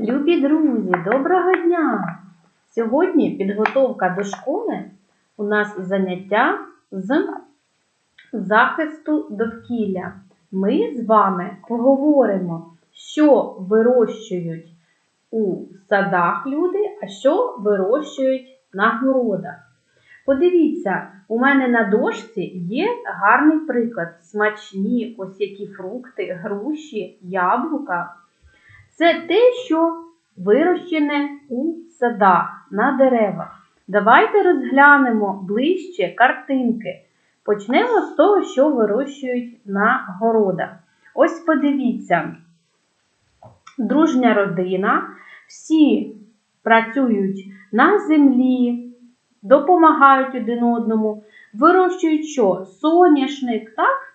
Любі друзі, доброго дня! Сьогодні підготовка до школи у нас заняття з захисту довкілля. Ми з вами поговоримо, що вирощують у садах люди, а що вирощують на городах. Подивіться, у мене на дошці є гарний приклад. Смачні ось які фрукти, груші, яблука. Це те, що вирощене у садах на деревах. Давайте розглянемо ближче картинки. Почнемо з того, що вирощують на городах. Ось подивіться, дружня родина, всі працюють на землі, допомагають один одному, вирощують що? Соняшник, так?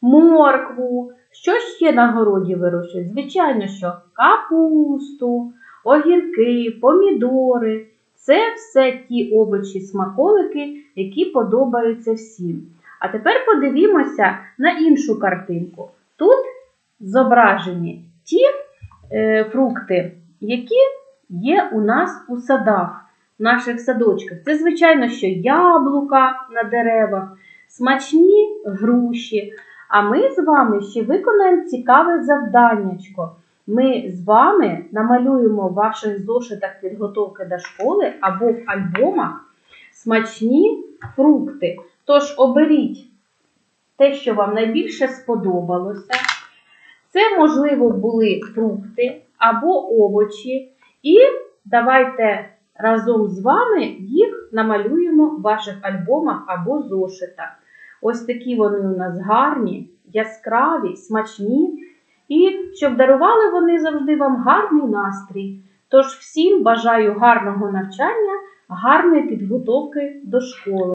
моркву. Що ще на городі вирощують? Звичайно, що капусту, огірки, помідори. Це все ті овочі, смаколики, які подобаються всім. А тепер подивімося на іншу картинку. Тут зображені ті е, фрукти, які є у нас у садах, в наших садочках. Це, звичайно, що яблука на деревах, смачні груші. А ми з вами ще виконаємо цікаве завданнячко. Ми з вами намалюємо в ваших зошитах підготовки до школи або в альбомах смачні фрукти. Тож оберіть те, що вам найбільше сподобалося. Це, можливо, були фрукти або овочі. І давайте разом з вами їх намалюємо в ваших альбомах або зошитах. Ось такі вони у нас гарні, яскраві, смачні. І щоб дарували вони завжди вам гарний настрій. Тож всім бажаю гарного навчання, гарної підготовки до школи.